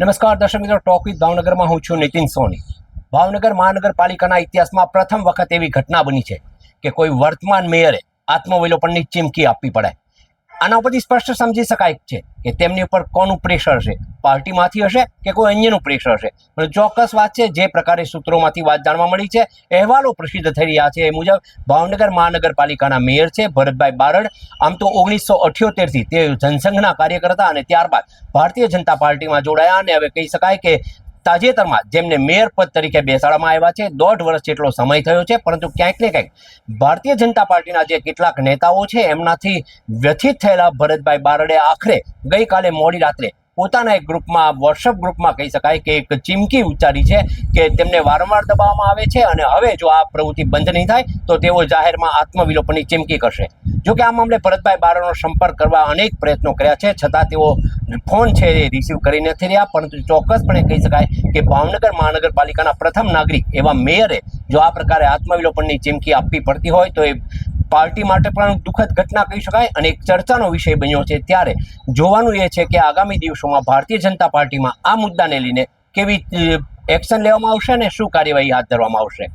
નમસ્કાર, દર્શક મિત્રો, ટોક ભાવનગરમાં હું છું નીતિન સોની. ભાવનગર મહાનગરપાલિકાના ઇતિહાસમાં પ્રથમ વખત એવી ઘટના બની છે કે કોઈ વર્તમાન મેયરે આત્મવિલોપનની ચીમકી આપવી પડે. આના ઉપરથી સ્પષ્ટ સમજી શકાય છે કે તેમની ઉપર કોનું પ્રેશર છે? પાર્ટીમાંથી હશે કે કોઈ અન્યનું પ્રેશર છે? પણ ચોક્કસ વાત છે, જે પ્રકારે સૂત્રોમાંથી વાત જાણવા મળી છે, અહેવાલો પ્રસિદ્ધ થઈ રહ્યા છે એ મુજબ ભાવનગર મહાનગરપાલિકાના મેયર છે ભરતભાઈ બારડ. આમ તો ઓગણીસો અઠ્યોતેરથી તે જનસંઘના કાર્યકર્તા અને ત્યારબાદ ભારતીય જનતા પાર્ટીમાં જોડાયા અને હવે કહી શકાય કે તાજેતરમાં જેમને મેયર પદ તરીકે બેસાડવામાં આવ્યા છે, દોઢ વર્ષ જેટલો સમય થયો છે, પરંતુ ક્યાંક ને ક્યાંક ભારતીય જનતા પાર્ટીના જે કેટલાક નેતાઓ છે, એમનાથી વ્યથિત થયેલા ભરતભાઈ બારડે આખરે ગઈકાલે મોડી રાત્રે પોતાના એક ગ્રુપમાં વોટ્સઅપ ગ્રુપમાં કહી શકાય કે એક ચીમકી ઉચ્ચારી છે કે તેમને વારંવાર દબાવવામાં આવે છે અને હવે જો આ પ્રવૃત્તિ બંધ નહીં થાય, તો તેઓ જાહેરમાં આત્મવિલોપનની ચીમકી કરશે. જો કે આ મામલે ભરતભાઈ બારડનો સંપર્ક કરવા અનેક પ્રયત્નો કર્યા છે, છતાં તેઓ ફોન છે એ રિસીવ કરી નથી રહ્યા, પરંતુ ચોક્કસપણે કહી શકાય કે ભાવનગર મહાનગરપાલિકાના પ્રથમ નાગરિક એવા મેયરે જો આ પ્રકારે આત્મવિલોપનની ચીમકી આપવી પડતી હોય તો એ પાર્ટી માટે પણ દુઃખદ ઘટના કહી શકાય અને એક ચર્ચાનો વિષય બન્યો છે. ત્યારે જોવાનું એ છે કે આગામી દિવસોમાં ભારતીય જનતા પાર્ટીમાં આ મુદ્દાને લઈને કેવી એક્શન લેવામાં આવશે અને શું કાર્યવાહી હાથ ધરવામાં આવશે?